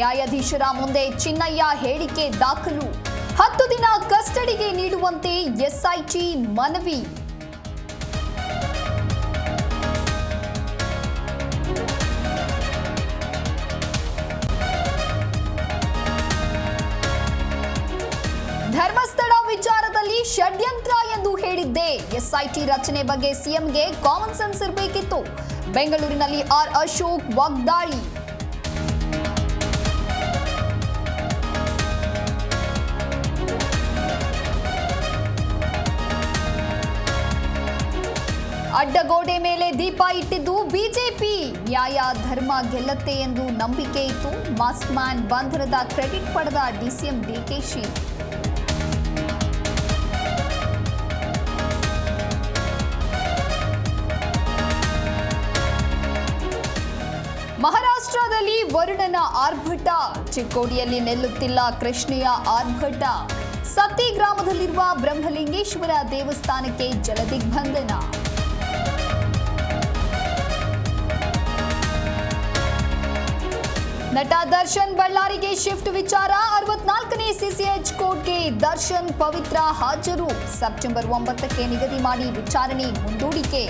ನ್ಯಾಯಾಧೀಶರ ಮುಂದೆ ಚಿನ್ನಯ್ಯ ಹೇಳಿಕೆ ದಾಖಲು. ಹತ್ತು ದಿನ ಕಸ್ಟಡಿಗೆ ನೀಡುವಂತೆ ಎಸ್ಐಟಿ ಮನವಿ. ಧರ್ಮಸ್ಥಳ ವಿಚಾರದಲ್ಲಿ ಷಡ್ಯಂತ್ರ ಎಂದು ಹೇಳಿದ್ದೆ. ಎಸ್ಐಟಿ ರಚನೆ ಬಗ್ಗೆ ಸಿಎಂಗೆ ಕಾಮನ್ ಸೆನ್ಸ್ ಇರಬೇಕಿತ್ತು. ಬೆಂಗಳೂರಿನಲ್ಲಿ ಆರ್ ಅಶೋಕ್ ವಾಗ್ದಾಳಿ. ಅಡ್ಡಗೋಡೆ ಮೇಲೆ ದೀಪ ಇಟ್ಟಿದ್ದು ಬಿಜೆಪಿ. ನ್ಯಾಯ, ಧರ್ಮ ಗೆಲ್ಲತ್ತೆ ಎಂದು ನಂಬಿಕೆ ಇತ್ತು. ಮಾಸ್ಕ್ ಮ್ಯಾನ್ ಬಂಧನದ ಕ್ರೆಡಿಟ್ ಪಡೆದ ಡಿಸಿಎಂ ಡಿಕೆಶಿ ಮಹಾರಾಷ್ಟ್ರದಲ್ಲಿ ವರುಣನ ಆರ್ಭಟ. ಚಿಕ್ಕೋಡಿಯಲ್ಲಿ ನಿಲ್ಲುತ್ತಿಲ್ಲ ಕೃಷ್ಣೆಯ ಆರ್ಭಟ. ಸತ್ತಿ ಗ್ರಾಮದಲ್ಲಿರುವ ಬ್ರಹ್ಮಲಿಂಗೇಶ್ವರ ದೇವಸ್ಥಾನಕ್ಕೆ ಜಲದಿಗ್ಬಂಧನ ನಟ ದರ್ಶನ್ ಬಳ್ಳಾರಿಗೆ ಶಿಫ್ಟ್ ವಿಚಾರ. ಅರವತ್ನಾಲ್ಕನೇ ಸಿಸಿಎಚ್ ಕೋರ್ಟ್ಗೆ ದರ್ಶನ್ ಪವಿತ್ರ ಹಾಜರು. ಸೆಪ್ಟೆಂಬರ್ ಒಂಬತ್ತಕ್ಕೆ ನಿಗದಿ ಮಾಡಿ ವಿಚಾರಣೆ ಮುಂದೂಡಿಕೆ.